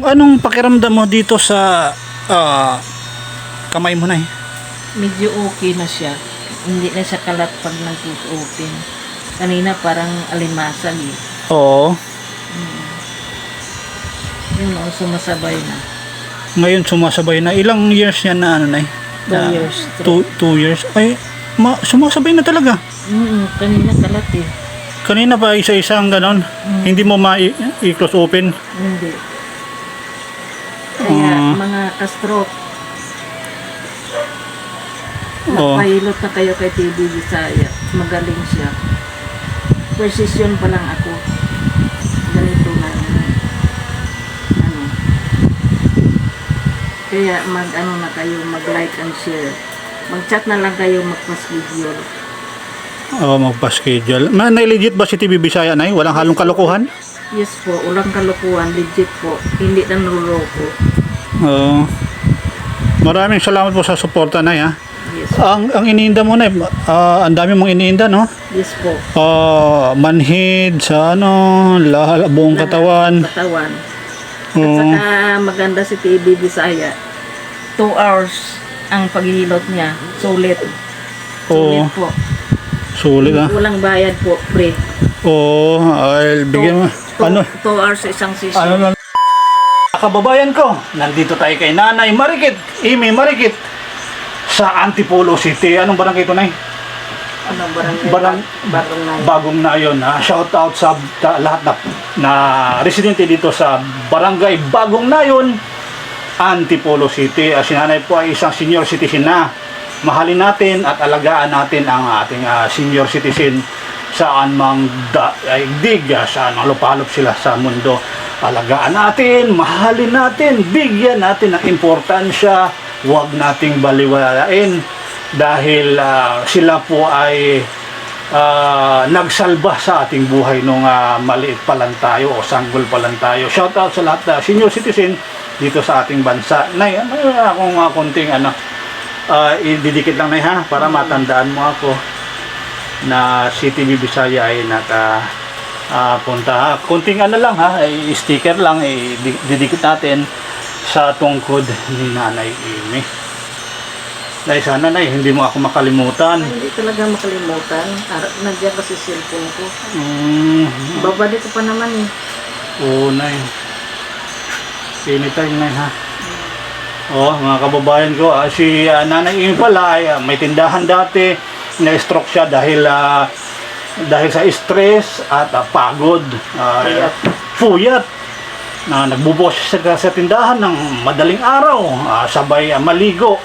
Anong pakiramdam mo dito sa ah, kamay mo na eh? Medyo okay na siya. Hindi na siya kalat pag nag-open. Kanina parang alimasag eh. Oo. Yun o, sumasabay na. Ngayon sumasabay na. Ilang years yan na ano na eh? Two Na- years. Two, two years. Ay, ma, sumasabay na talaga. Mm, kanina kalat eh. Kanina pa isa-isa ang ganon. Hindi mo ma-close open. Hindi. Kaya Ah. mga ka-stroke, Oo. Napahilot na kayo kay TV Bisaya. Magaling siya. Precision pa lang ako. Ganito na. Ano. Kaya mag ano na kayo, mag like and share. Mag-chat na lang kayo magpa-schedule. Oo, magpa-schedule. Ma, legit ba si TV Bisaya na eh? Walang halong kalokohan? Yes po, ulang kalukuhan, legit po. Hindi na Oo. Maraming salamat po sa suporta na ha. Yes. Ang ang iniinda mo na eh, ah, ang dami mong iniinda no? Yes po. Ah, manhid sa ano, lahal, buong katawan. Katawan. At saka maganda si TV Bisaya. Two hours ang paghihilot niya. Sulit. Sulit po. Sulit ah. Walang bayad po. Free. Oo, ay bigyan mo. Two, Ano? two hours isang session. Ano lang? Kababayan ko, nandito tayo kay Nanay Marikit, Imi Marikit, sa Antipolo City. Anong barangay ito, Nay? Ano, barangay? Barang- barangay. Bagong na yun. Ha? Shout out sa ta- lahat na, na residente dito sa Barangay Bagong Nayon, Antipolo City. Uh, si nanay po ay isang senior citizen na. Mahalin natin at alagaan natin ang ating ah, senior citizen saan mang daigdig, ah, saan mang lupalop sila sa mundo. Alagaan natin, mahalin natin, bigyan natin ng importansya, huwag nating baliwalain dahil ah, sila po ay ah, nagsalba sa ating buhay nung ah, maliit pa lang tayo o sanggol pa lang tayo. Shout out sa lahat na senior citizen dito sa ating bansa. Nay, may akong uh, konting ano, ah, ididikit lang nay ha para matandaan mo ako na si TV Bisaya ay naka ah, punta ha. Konting ano lang ha, ay sticker lang ididikit natin sa tungkod ni Nanay Amy. Dahil sana na hindi mo ako makalimutan. Ay, hindi talaga makalimutan. Nandiyan kasi cellphone ko. Mm, Babalik ko pa naman eh. oo, Nay. Anytime, Nay, ha? Oh, mga kababayan ko, ah, si ah, Nanay Amy pala ay ah, may tindahan dati, na-stroke siya dahil ah, dahil sa stress at ah, pagod. ah, Puyat. Puyat. Na nagbubukas siya sa, sa tindahan ng madaling araw, ah, sabay ah, maligo.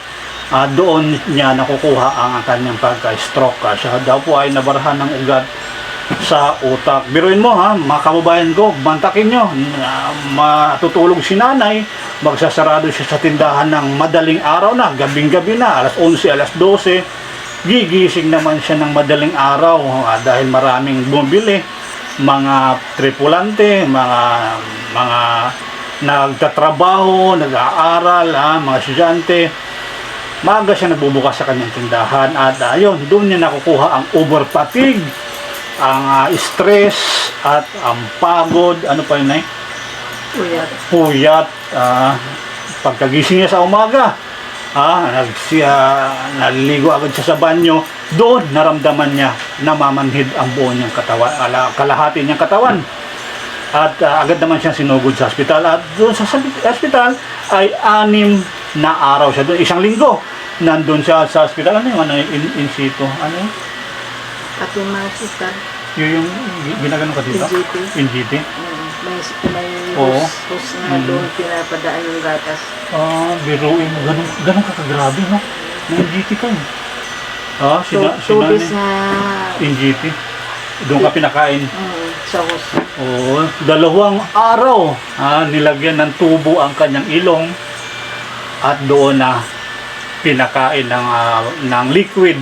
Ah, doon niya nakukuha ang kanyang pagka-stroke. Ah, siya daw po ay nabarahan ng ugat sa utak. Biruin mo ha, mga kababayan ko, bantakin nyo, na matutulog si nanay, magsasarado siya sa tindahan ng madaling araw na, gabing-gabi na, alas 11, alas 12, gigising naman siya ng madaling araw ah, dahil maraming bumibili, mga tripulante, mga mga nagtatrabaho, nag-aaral, ha, mga estudyante, maaga siya nagbubukas sa kanyang tindahan at ayun, doon niya nakukuha ang over fatigue, ang ah, stress at ang pagod, ano pa yun eh, Puyat. puyat, ah, pagkagising niya sa umaga, ah, nag, siya, naliligo agad siya sa banyo, doon naramdaman niya namamanhid ang buo niyang katawan, ala, kalahati niyang katawan. At ah, agad naman siya sinugod sa ospital. At doon sa sabi- ospital ay anim na araw siya doon. Isang linggo. Nandun siya sa ospital. Ano yung ano, in, in situ? Ano yung mga sister, Yung, yung ginagano ka dito? NGT. NGT? mm, may, may Oo. hose, na Mm. doon pinapadaan yung gatas. Ah, biruin mo. Ganun, ganun ka kagrabe, no? Na NGT ka eh. Ah, Two, sina, two sina, days na NGT. Doon ka pinakain. mm, sa hose. Oo, dalawang araw ah, nilagyan ng tubo ang kanyang ilong at doon na pinakain ng, ah, ng liquid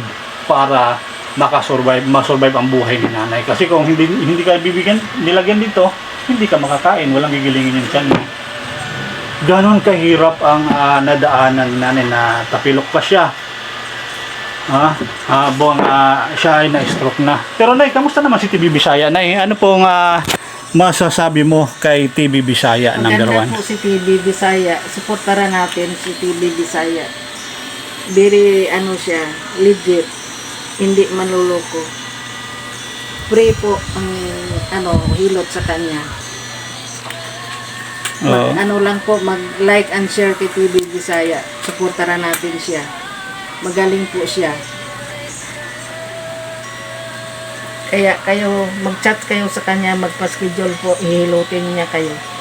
para makasurvive, masurvive ang buhay ni nanay. Kasi kung hindi hindi ka bibigyan, nilagyan dito, hindi ka makakain, walang gigilingin yung tiyan mo. Ganon kahirap ang ah, nadaanan ni nanay na tapilok pa siya. Ha? Habang ah, siya ay na-stroke na. Pero nay, kamusta naman si TV Bisaya? Nay, ano pong ah, masasabi mo kay TV Bisaya number Maganda one? po si TV Bisaya. Suportaran natin si TV Bisaya. Very, ano siya, legit. Hindi manluloko. Free po ang, ano, hilot sa kanya. Oo. Mag, ano lang po, mag-like and share kay TV Bisaya. Suportaran natin siya. Magaling po siya. Kaya kayo, mag-chat kayo sa kanya, magpa-schedule po, ihilutin niya kayo.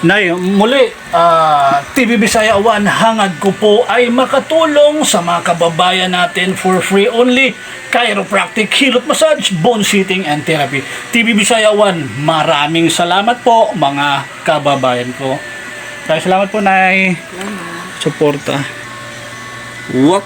Nay, muli, ah, TV Bisaya 1, hangad ko po ay makatulong sa mga kababayan natin for free only. Chiropractic, hilot massage, bone sitting and therapy. TV Bisaya 1, maraming salamat po mga kababayan ko. Kaya salamat po, Nay. Salamat. Suporta. What